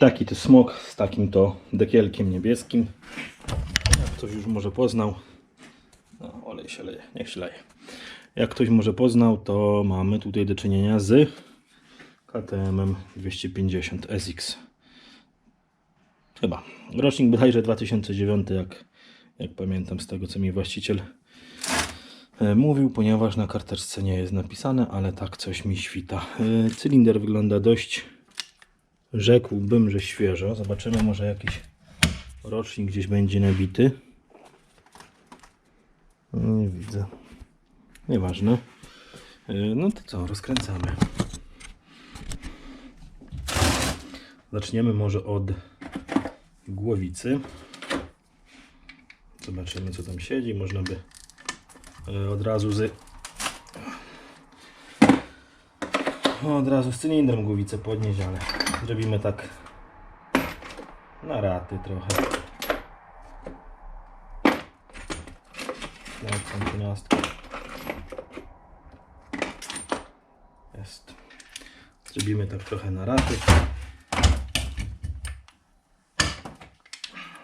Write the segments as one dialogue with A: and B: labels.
A: Taki to smok z takim to dekielkiem niebieskim. Jak ktoś już może poznał. No, olej się leje, niech się leje. Jak ktoś może poznał, to mamy tutaj do czynienia z KTM 250 SX. Chyba. Rocznik bodajże 2009, jak, jak pamiętam z tego, co mi właściciel e, mówił, ponieważ na karteczce nie jest napisane, ale tak coś mi świta. E, Cylinder wygląda dość, rzekłbym, że świeżo. Zobaczymy, może jakiś rocznik gdzieś będzie nabity. Nie widzę. Nieważne. E, No to co, rozkręcamy. Zaczniemy może od głowicy. Zobaczymy co tam siedzi. Można by e, od razu z od razu z cylindrem głowicę podnieść, ale zrobimy tak na raty trochę. Jak tam pieniastka. Jest. Zrobimy tak trochę na raty.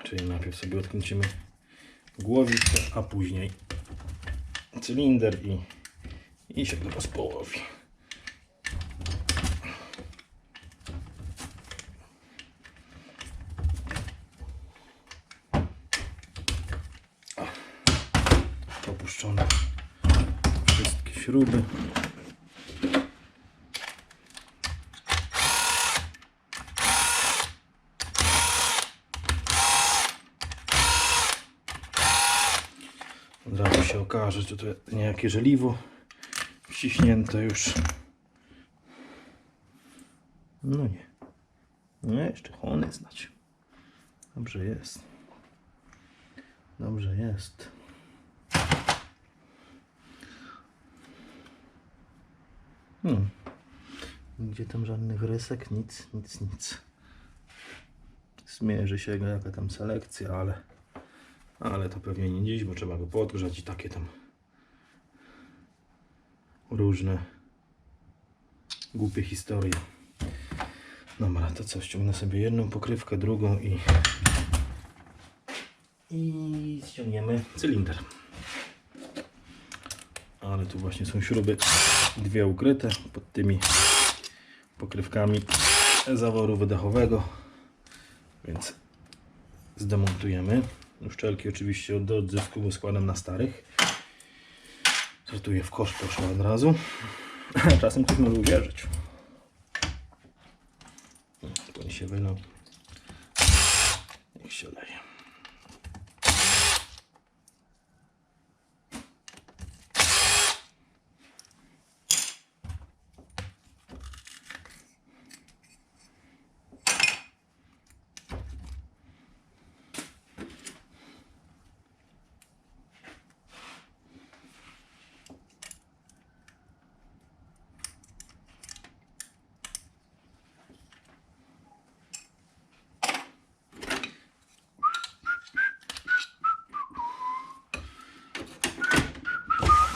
A: Czyli najpierw sobie odkręcimy głowicę, a później cylinder i, i się go rozpołowi. Opuszczone wszystkie śruby. Od razu się okaże, że to niejakie żeliwo wciśnięte już. No nie. No jeszcze chłony znać. Dobrze jest. Dobrze jest. Hmm. Gdzie tam żadnych rysek? Nic, nic, nic. Zmierzy się jaka tam selekcja, ale ale to pewnie nie dziś, bo trzeba go podgrzać i takie tam różne głupie historie. Dobra, to co, ściągnę sobie jedną pokrywkę, drugą i i ściągniemy cylinder. Ale tu właśnie są śruby dwie ukryte pod tymi pokrywkami zaworu wydechowego, więc zdemontujemy. Uszczelki oczywiście do odzysku składam na starych. Sortuję w kosz, poszła od razu. Czasem ktoś może uwierzyć. Płyn się wylał. Niech się leje.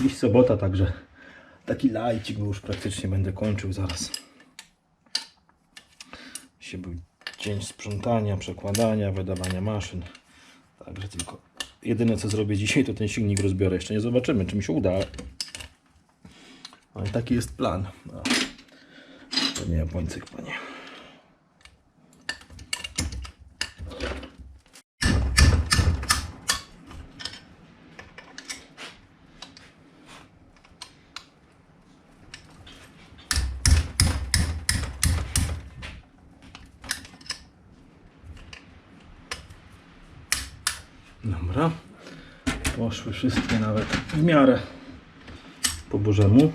A: Dziś sobota, także taki lajcik, bo już praktycznie będę kończył zaraz. Dzisiaj był dzień sprzątania, przekładania, wydawania maszyn. Także tylko jedyne co zrobię dzisiaj to ten silnik rozbiorę. Jeszcze nie zobaczymy czy mi się uda. ale- Ale taki jest plan. No. To nie Japończyk, panie. Dobra. Poszły wszystkie nawet w miarę po bożemu.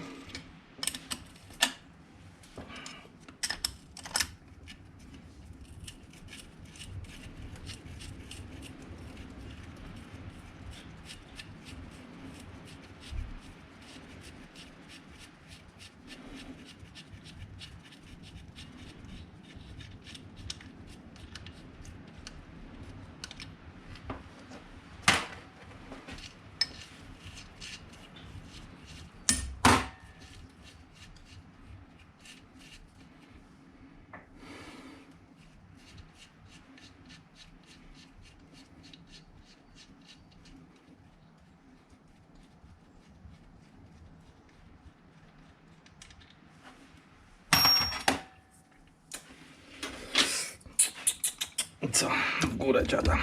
A: Górę dziada.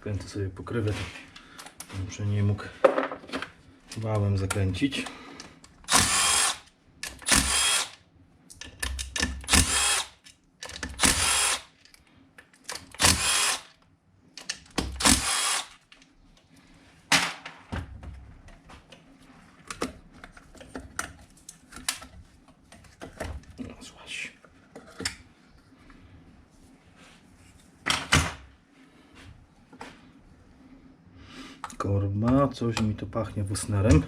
A: Kręcę sobie pokrywę, muszę nie mógł wałem zakręcić. No, złaś. Korba, coś mi to pachnie wusnerem.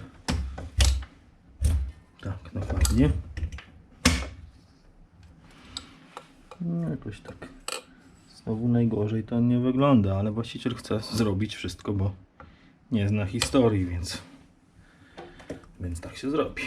A: Tak, fajnie. No, jakoś tak. Znowu najgorzej to nie wygląda, ale właściciel chce zrobić wszystko, bo nie zna historii, więc, więc tak się zrobi.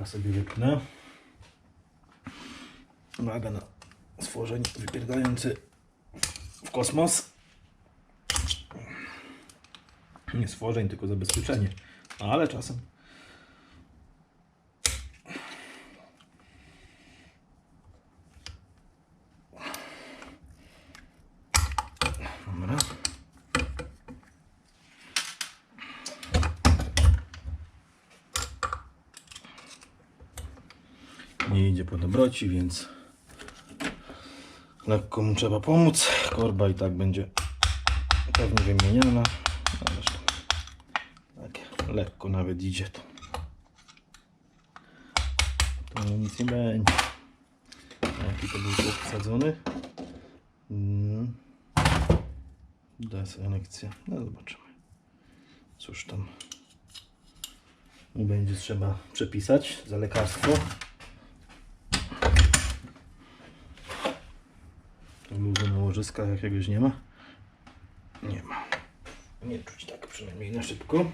A: Tłeka sobie wypnę. Uwaga na stworzeń wypierdający w kosmos. Nie stworzeń, tylko zabezpieczenie. Ale czasem. Dobra. Nie idzie po dobroci, więc lekko mu trzeba pomóc. Korba i tak będzie pewnie wymieniana. No, Zresztą tak lekko nawet idzie to. To nic nie będzie. Jaki to był tu wsadzony? Mm. Deselekcja. No zobaczymy. Cóż tam będzie trzeba przepisać za lekarstwo. Luzu na łożyskach jakiegoś nie ma? Nie ma. Nie czuć tak przynajmniej na szybko.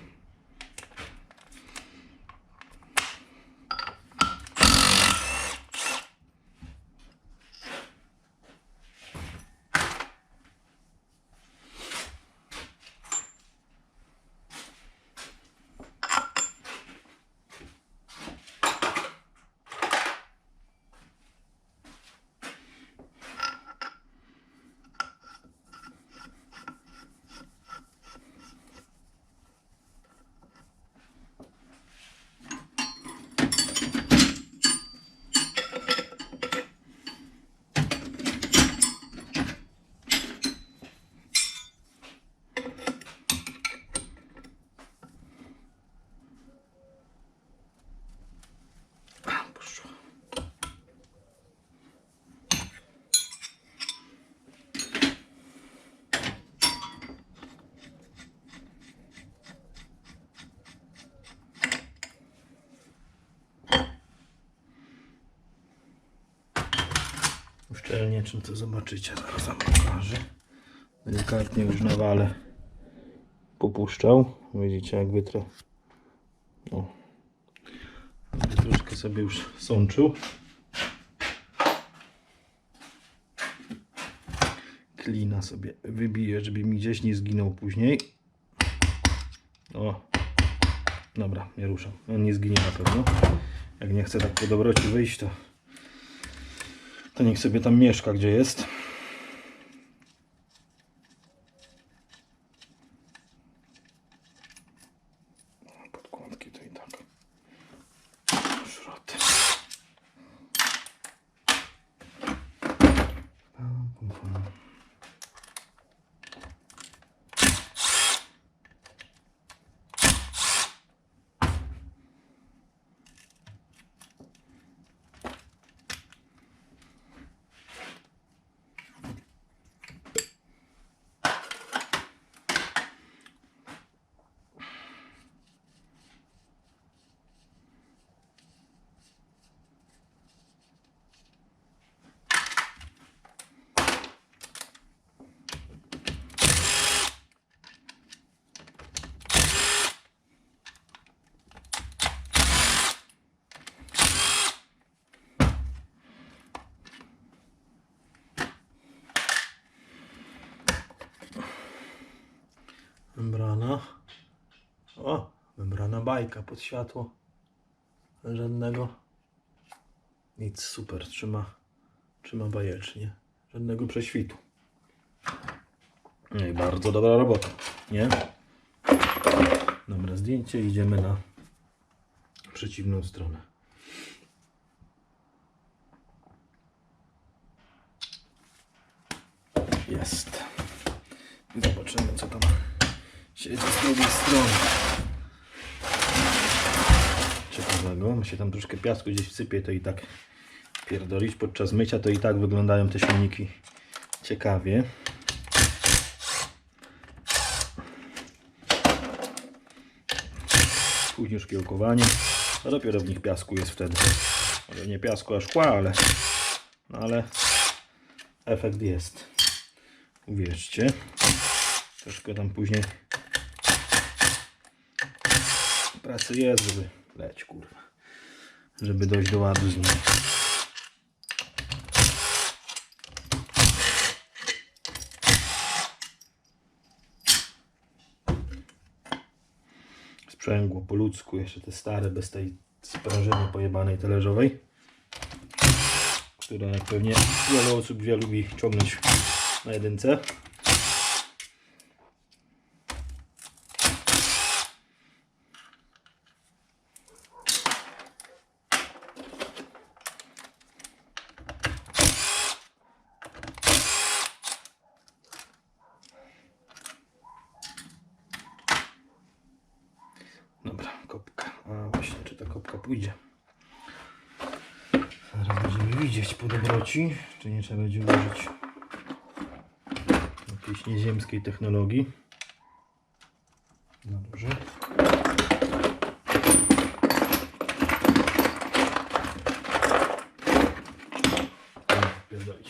A: A, poszło. Czym to zobaczycie, zaraz wam pokażę. Delikatnie już na wale popuszczał. Widzicie, jak wytrę. O, Będę troszkę sobie już sączył. Klina sobie wybiję, żeby mi gdzieś nie zginął później. O, dobra, nie ruszam. On nie zginie na pewno. Jak nie chce tak po dobroci wyjść, to, to niech sobie tam mieszka, gdzie jest. Podkładki to i tak. Szroty. Pam, pam, pam. O, wybrana bajka pod światło. Żadnego. Nic, super, trzyma, trzyma bajecznie. Żadnego prześwitu. No i bardzo dobra robota, nie? Dobra, zdjęcie, idziemy na przeciwną stronę. Jest. Zobaczymy, co tam siedzi z drugiej strony. Ciekawego. My się tam troszkę piasku gdzieś wsypie, to i tak pierdolić podczas mycia, to i tak wyglądają te silniki ciekawie. Później szkiełkowanie. A dopiero w nich piasku jest wtedy. Może nie piasku, a szkła, ale, no ale efekt jest. Uwierzcie. Troszkę tam później pracy jest, żeby leć kurwa. Żeby dojść do ładu z nim. Sprzęgło po ludzku, jeszcze te stare, bez tej sprężyny pojebanej talerzowej. Która jak pewnie wiele osób wie, lubi ciągnąć na jedynce. Dobra, kopka. A właśnie, czy ta kopka pójdzie? Zaraz będziemy widzieć po dobroci, czy nie trzeba będzie użyć jakiejś nieziemskiej technologii. Dobrze. Dobra, pierdolić.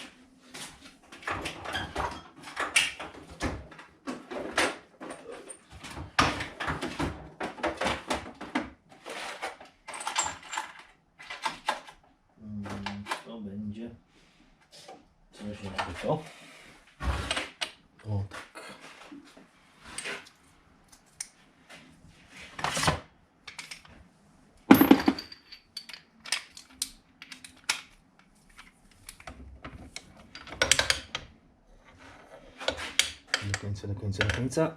A: Mm, To będzie coś jakby to. O tak. Do końca, do końca, do końca.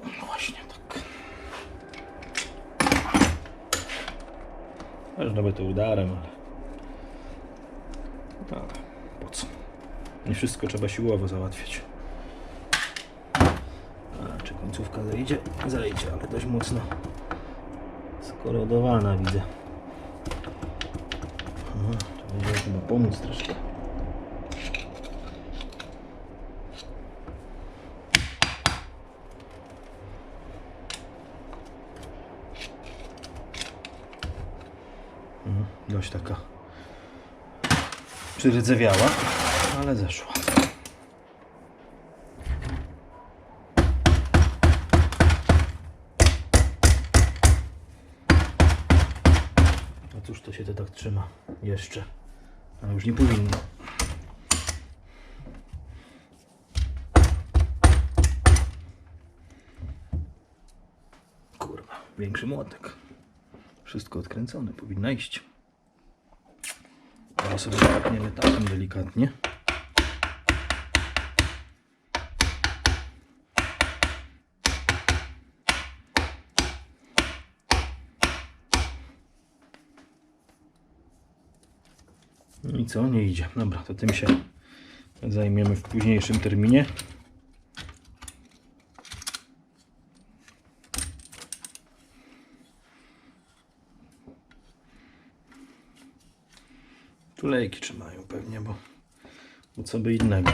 A: No właśnie tak. Można by to udarem, ale... Ale po co? Nie wszystko trzeba siłowo załatwiać. A, zejdzie? Zejdzie, ale dość mocno skorodowana widzę. Aha, to będzie chyba pomóc troszkę. Mhm, Dość taka przyrydzewiała, ale zeszła. A cóż to się to tak trzyma jeszcze? A już nie powinno. Kurwa, większy młotek. Wszystko odkręcone, powinno iść. Teraz sobie zapniemy takim delikatnie. I co? Nie idzie. Dobra, to tym się zajmiemy w późniejszym terminie. Tulejki trzymają pewnie, bo, bo co by innego.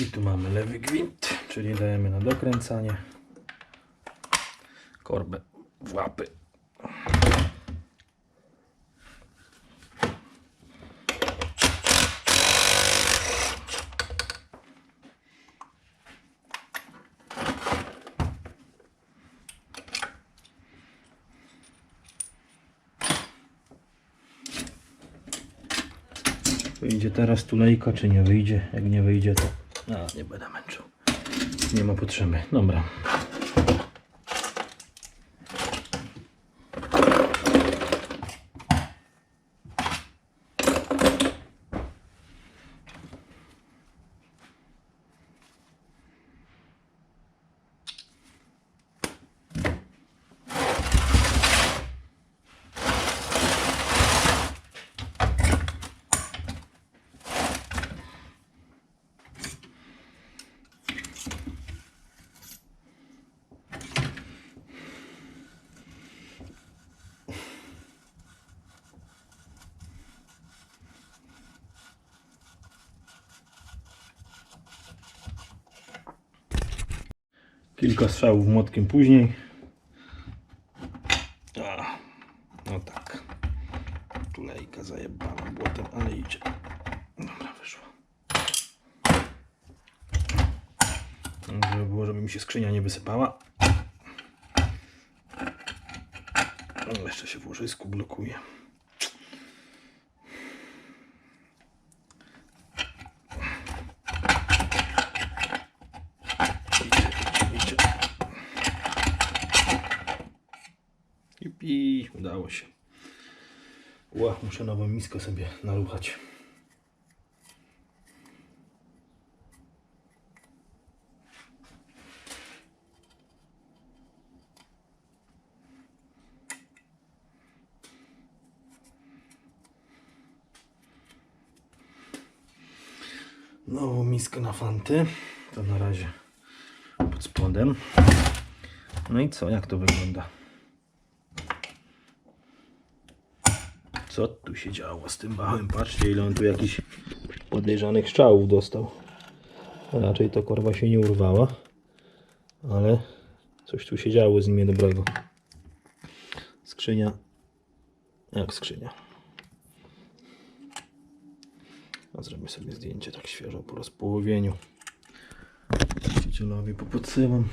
A: I tu mamy lewy gwint, czyli dajemy na dokręcanie. Korbę w łapy. Wyjdzie teraz tulejka, czy nie wyjdzie? Jak nie wyjdzie, to a, nie będę męczył. Nie ma potrzeby. Dobra. Kilka strzałów młotkiem później. A, no tak. Tulejka zajebana błotem, ale idzie. Dobra, wyszło. Żeby było, żeby mi się skrzynia nie wysypała. O, jeszcze się w łożysku blokuje. Idzie, idzie, idzie. Jupi, udało się. Ła, muszę nową miskę sobie naruchać. Nową miskę na fanty. To na razie pod spodem. No i co, jak to wygląda? Co tu się działo z tym bałem? Patrzcie, ile on tu jakichś podejrzanych strzałów dostał. Raczej to korwa się nie urwała, ale coś tu się działo z nim niedobrego. Skrzynia, jak skrzynia. A zrobię sobie zdjęcie tak świeżo po rozpołowieniu. Właścicielowi popodsyłam.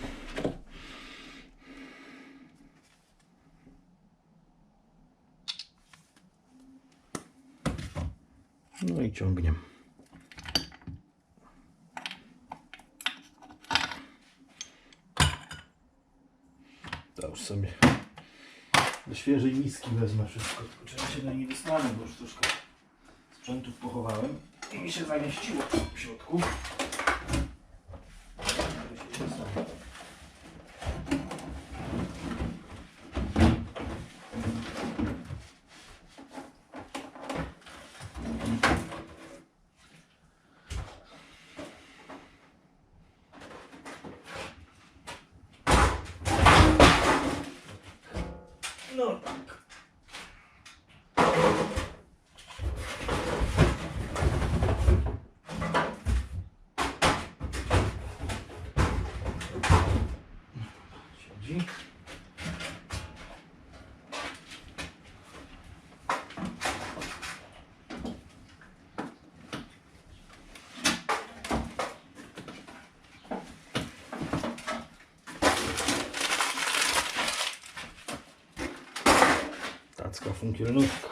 A: I ciągniemy. To już sobie do świeżej miski wezmę wszystko. Ja się do niej dostanę, bo już troszkę sprzętów pochowałem i mi się zamieściło w środku. Ale się nie dostanę. No tak. Siedzi. Tacka funkielnówka.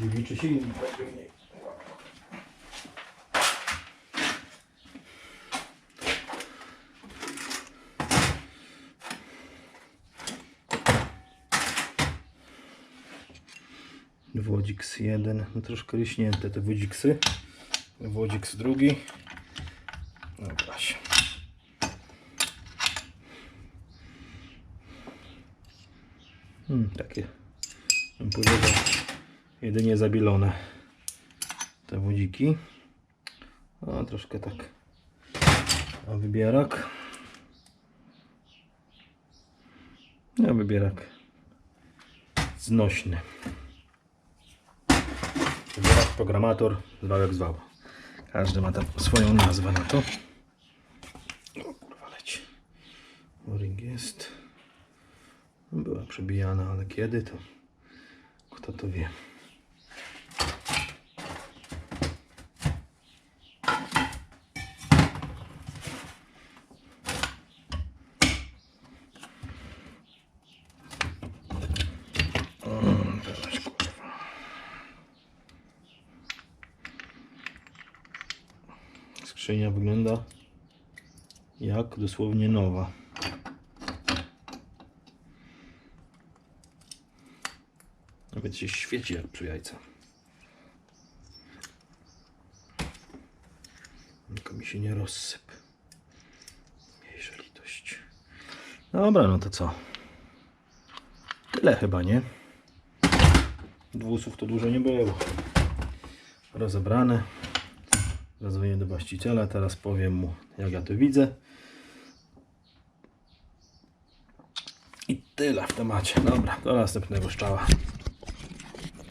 A: Dziewiczy silnik będzie w Wodziks jeden, no troszkę ryśnięte te wodziksy. Wodziks drugi. Dobra się. Hmm, takie, bym powiedział, jedynie zabielone te wodziki. A troszkę tak. A wybierak. A wybierak znośny. Programator, zwał jak zwał. Każdy ma tam swoją nazwę na to. O kurwa leci. O-ring jest. Była przebijana, ale kiedy to? Kto to wie? O, teraz, kurwa. Wygląda jak dosłownie nowa. Nawet się świeci jak przy jajca. Tylko mi się nie rozsyp. Mniejsza litość. Dobra, no to co? Tyle chyba, nie? Dwusów to dużo nie było. Rozebrane. Zadzwonię do właściciela, teraz powiem mu jak ja to widzę. I tyle w temacie. Dobra, do następnego szczała.